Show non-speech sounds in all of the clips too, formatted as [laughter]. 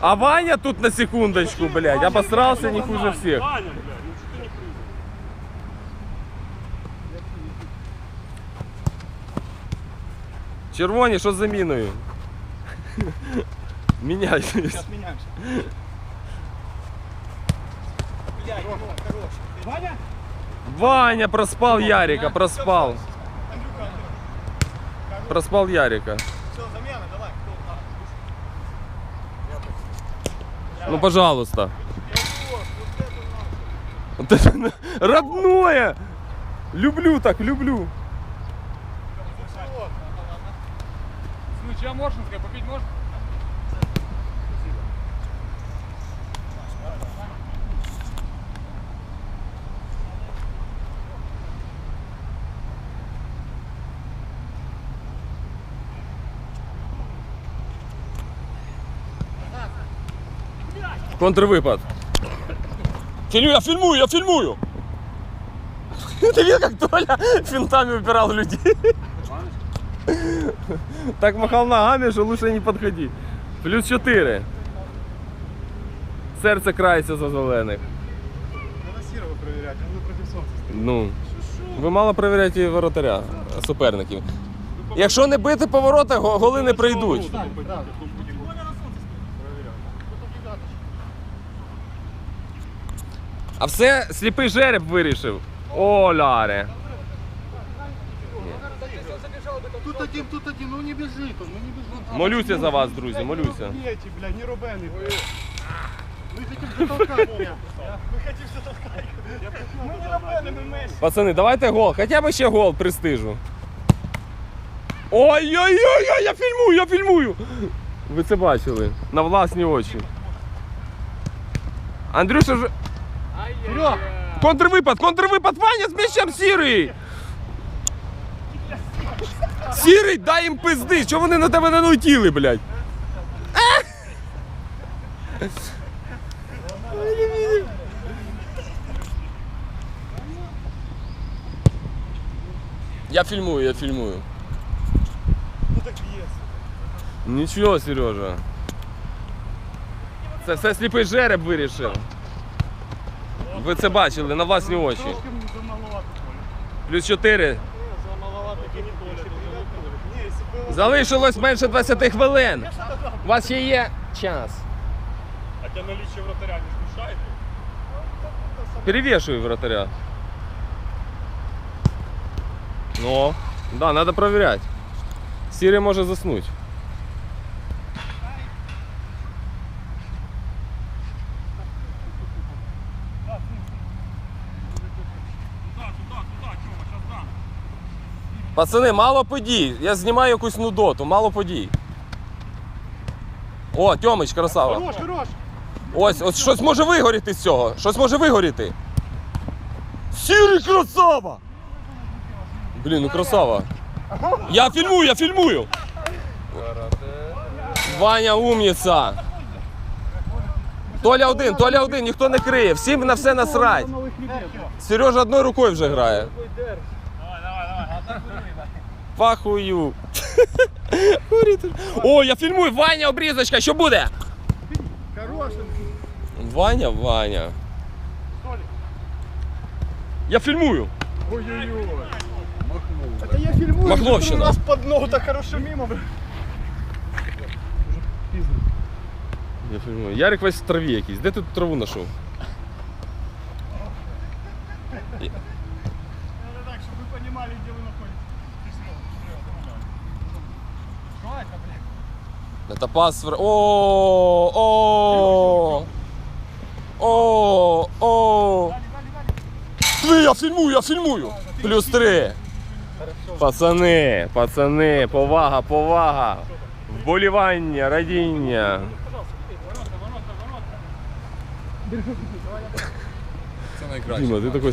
А Ваня тут на секундочку, блядь, обосрался не хуже всех. Ваня, блядь, ну что ты не прыгай? Червоні, що з заміною? [laughs] Міняй. Сейчас меняемся. Блядь, ну, хорош. Ваня? Ваня проспал Ярика, проспал. Андрюха, Андрюха. Проспал Ярика. Ну, пожалуйста. Вот это родное! Люблю так, люблю. Ничья Моршинская, попить можно? Контрвыпад. Фильмю, я фильмую, я фильмую. Ты видел, как Толя финтами убирал людей? Так махал ногами, что лучше не подходи. Плюс 4. Серце крається за зелених. Надо Серого проверять, он напротив солнца стоит. Ну. Ви мало перевіряєте воротаря суперників. Якщо не бити по воротах, голи не прийдуть. А все сліпий жереб вирішив. О, Ляре. Тут один, тут один, ну не бежит он, ну не бежит. Молюся за вас, друзі, молюся. Эти, блядь, не рубены. Мы хотим затолкать меня. Мы хотим затолкать. Мы не рубены, мы Месси. Пацани, давайте гол. Хоча б ще гол престижу. Ой-ой-ой, я фільмую, я фільмую. Ви це бачили на власні очі. Андрюша вже. Серег, Контрвипад, контрвипад, Ваня з м'ячем сірий! Сірий, дай їм пизди! Чого вони на тебе не налетіли, блядь? Я фільмую, я фільмую. ну так. Нічого, Сережа. Це все сліпий жереб вирішив. Ви це бачили на власні очі. Плюс 4. Замаловато не поле. Не, если было... Залишилось менше 20 хвилин. У вас ще є час. Хотя наличие вратаря не смешает. Перевешивай вратаря. Ну, да, надо проверять. Сірий може заснуть. Пацани, мало подій. Я знімаю якусь нудоту, мало подій. О, Тьомич, красава. Хорош, хорош. Ось, ось щось може вигоріти з цього. Щось може вигоріти. Сірий красава! Блін, ну красава. Я фільмую, я фільмую. Ваня умніця. Толя один, Толя один, ніхто не криє. Всім на все насрать. Сережа одною рукою вже грає. Пахую. О, я фільмую. Ваня, обрізочка, що буде? Хорош. Ваня, Ваня. Я фільмую. Ой-ой-ой. Это я фильмую. Махновщина. У нас под ногу так хорошо мимо. Я фільмую. Ярик весь в траві якийсь. Де ти тут траву знайшов? Надо так, чтобы вы понимали, где вы находитесь. Что это, блядь? Це пас. в- О, о, о, о. Ти, я фільмую, я фільмую. Плюс три. Пацани, пацани, повага, повага. Вболівання, радіння. Діма, ти такий.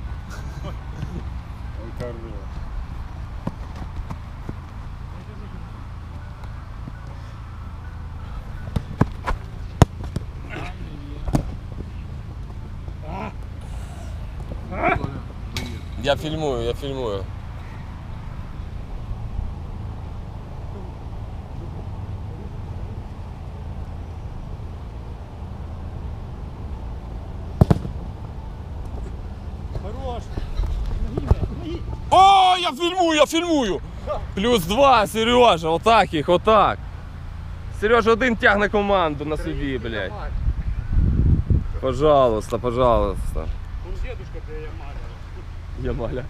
Я фильмую, я фильмую. Хорош. О, я фильмую, я фильмую. Плюс два, Сережа, отак їх, отак. Сережа один тягне команду на собі, блядь. Пожалуйста, пожалуйста. Он дедушка для Ямаля. Ямаля.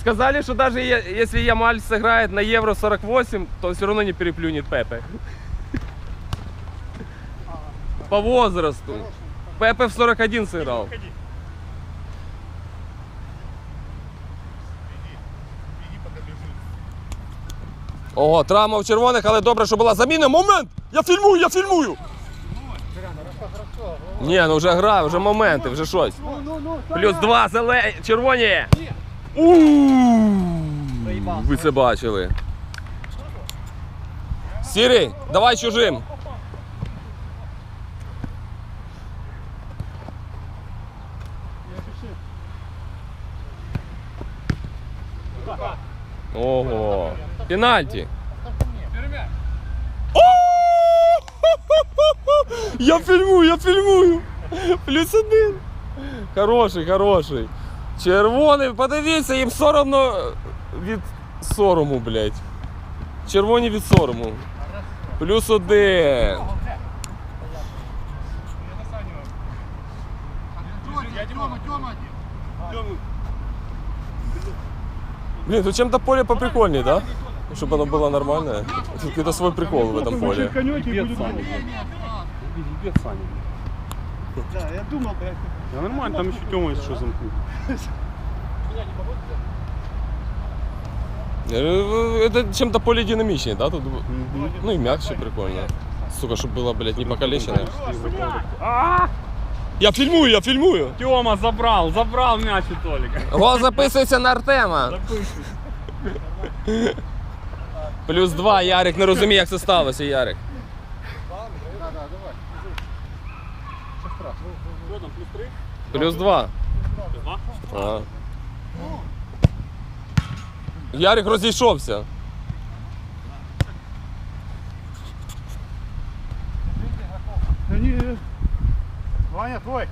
Сказали, что даже если Ямаль сыграет на Евро 48, то он все равно не переплюнет Пепе. По возрасту. Пепе в 41 сыграл. Ого, травма в червоних, але добре, що була заміна. Момент! Я фільмую, я фільмую! Ні, ну вже гра, вже моменти, вже щось. Плюс два зелені, червоні. Ууу, Ви це бачили. Сірий, давай чужим. Ого. Пенальті. Я фільмую, я фільмую. Плюс один. Хороший, хороший. Червоний, подивіться, їм соромно від сорому, блядь. Червоні від сорому. Плюс один. Я Тёма, Тёма. Тёма. Блин, тут чем-то поле поприкольнее, да? Чтобы оно было нормальное. Тут какой-то свой прикол в этом поле. Пипец, Саня. Пипец, Саня. Да, я думал, блядь. Да нормально, там еще Тёма есть что замкнуть. Э, Это чем-то поле динамичнее, да? Тут, ну и мягче прикольно. Сука, чтобы было, блядь, не покалеченное. Я фильмую, я фильмую. Тьома забрал, забрал мяч у Толика. Гол записується на Артема. Плюс два, Ярик не розуміє, як це сталося, Ярик. Що там, плюс три? Плюс два. Два? А. Ярик розійшовся. Они... Ваня, твой.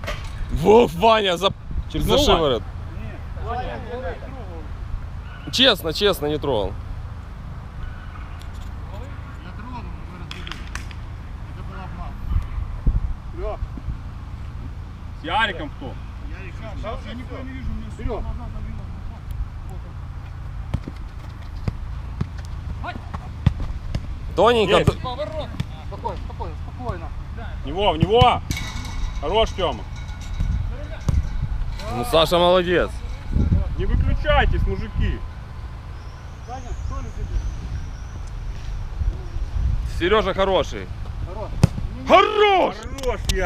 Вов, Ваня, за, за Черзнова? шиворот. Ваня, твой. Честно, честно, не трогал. С Яриком кто? я их сейчас, я никого не вижу, мне Вперед. Тоненько. Есть. Спокойно, спокойно, спокойно. В него, в него! Хорош, Тёма. Ну, Саша молодец. Не выключайтесь, мужики. Сережа хороший. Хорош. Хорош! Хорош, я.